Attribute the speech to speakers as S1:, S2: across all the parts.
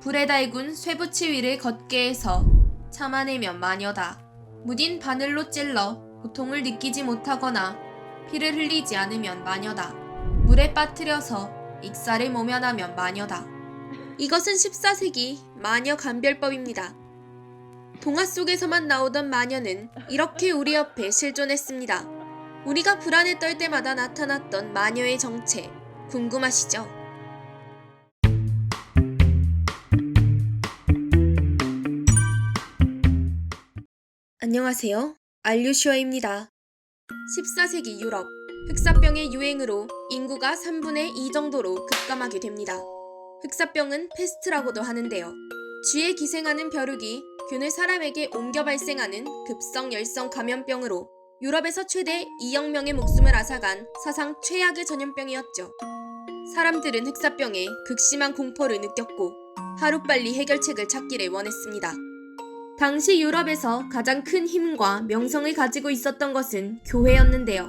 S1: 불에 달군 쇠붙이 위를 걷게 해서 참아내면 마녀다. 무딘 바늘로 찔러 고통을 느끼지 못하거나 피를 흘리지 않으면 마녀다. 물에 빠뜨려서 익사를 모면하면 마녀다. 이것은 14세기 마녀 감별법입니다. 동화 속에서만 나오던 마녀는 이렇게 우리 옆에 실존했습니다. 우리가 불안에 떨 때마다 나타났던 마녀의 정체 궁금하시죠? 안녕하세요. 알류슈어입니다. 14세기 유럽 흑사병의 유행으로 인구가 3분의 2 정도로 급감하게 됩니다. 흑사병은 페스트라고도 하는데요. 쥐에 기생하는 벼룩이 균을 사람에게 옮겨 발생하는 급성 열성 감염병으로 유럽에서 최대 2억 명의 목숨을 앗아간 사상 최악의 전염병이었죠. 사람들은 흑사병에 극심한 공포를 느꼈고 하루빨리 해결책을 찾기를 원했습니다. 당시 유럽에서 가장 큰 힘과 명성을 가지고 있었던 것은 교회였는데요.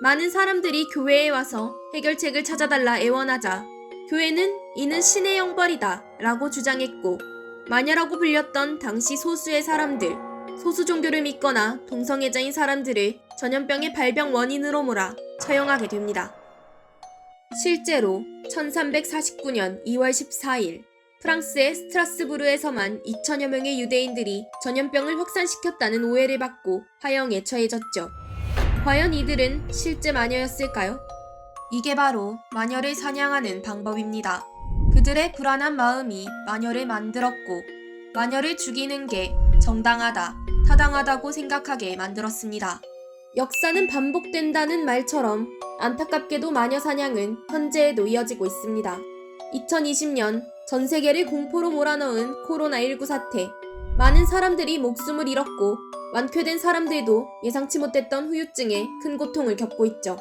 S1: 많은 사람들이 교회에 와서 해결책을 찾아달라 애원하자 교회는 이는 신의 영벌이다 라고 주장했고 마녀라고 불렸던 당시 소수의 사람들, 소수 종교를 믿거나 동성애자인 사람들을 전염병의 발병 원인으로 몰아 처형하게 됩니다. 실제로 1349년 2월 14일 프랑스의 스트라스부르에서만 2천여 명의 유대인들이 전염병을 확산시켰다는 오해를 받고 화형에 처해졌죠. 과연 이들은 실제 마녀였을까요? 이게 바로 마녀를 사냥하는 방법입니다. 그들의 불안한 마음이 마녀를 만들었고, 마녀를 죽이는 게 정당하다, 타당하다고 생각하게 만들었습니다. 역사는 반복된다는 말처럼 안타깝게도 마녀 사냥은 현재에도 이어지고 있습니다. 2020년 전 세계를 공포로 몰아넣은 코로나19 사태. 많은 사람들이 목숨을 잃었고 완쾌된 사람들도 예상치 못했던 후유증에 큰 고통을 겪고 있죠.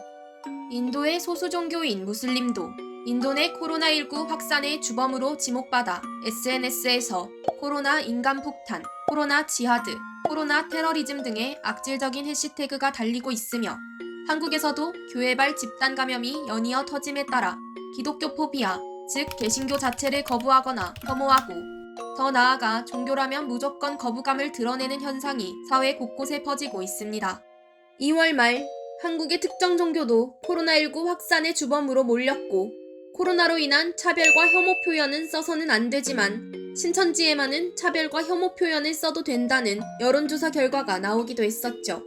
S1: 인도의 소수 종교인 무슬림도 인도 내 코로나19 확산의 주범으로 지목받아 SNS에서 코로나 인간 폭탄, 코로나 지하드, 코로나 테러리즘 등의 악질적인 해시태그가 달리고 있으며 한국에서도 교회발 집단 감염이 연이어 터짐에 따라 기독교 포비아, 즉 개신교 자체를 거부하거나 혐오하고 더 나아가 종교라면 무조건 거부감을 드러내는 현상이 사회 곳곳에 퍼지고 있습니다. 2월 말 한국의 특정 종교도 코로나19 확산의 주범으로 몰렸고 코로나로 인한 차별과 혐오 표현은 써서는 안 되지만 신천지에만은 차별과 혐오 표현을 써도 된다는 여론조사 결과가 나오기도 했었죠.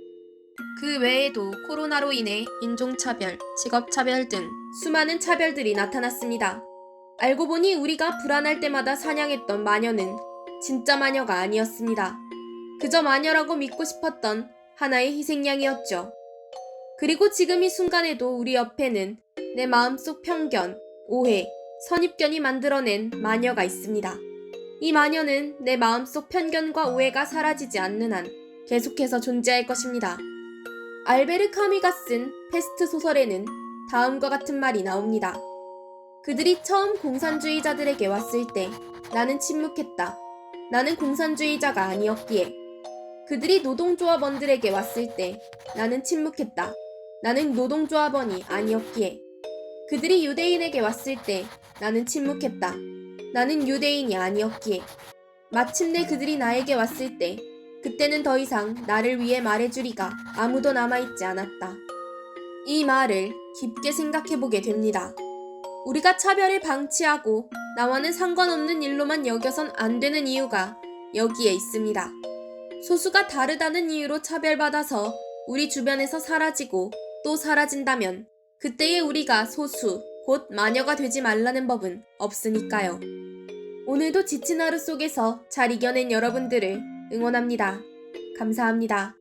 S1: 그 외에도 코로나로 인해 인종차별, 직업차별 등 수많은 차별들이 나타났습니다. 알고 보니 우리가 불안할 때마다 사냥했던 마녀는 진짜 마녀가 아니었습니다. 그저 마녀라고 믿고 싶었던 하나의 희생양이었죠. 그리고 지금 이 순간에도 우리 옆에는 내 마음속 편견, 오해, 선입견이 만들어낸 마녀가 있습니다. 이 마녀는 내 마음속 편견과 오해가 사라지지 않는 한 계속해서 존재할 것입니다. 알베르 카미가 쓴 패스트 소설에는 다음과 같은 말이 나옵니다. 그들이 처음 공산주의자들에게 왔을 때 나는 침묵했다. 나는 공산주의자가 아니었기에. 그들이 노동조합원들에게 왔을 때 나는 침묵했다. 나는 노동조합원이 아니었기에. 그들이 유대인에게 왔을 때 나는 침묵했다. 나는 유대인이 아니었기에. 마침내 그들이 나에게 왔을 때 그때는 더 이상 나를 위해 말해주리가 아무도 남아있지 않았다. 이 말을 깊게 생각해보게 됩니다. 우리가 차별을 방치하고 나와는 상관없는 일로만 여겨선 안 되는 이유가 여기에 있습니다. 소수가 다르다는 이유로 차별받아서 우리 주변에서 사라지고 또 사라진다면 그때의 우리가 소수, 곧 마녀가 되지 말라는 법은 없으니까요. 오늘도 지친 하루 속에서 잘 이겨낸 여러분들을 응원합니다. 감사합니다.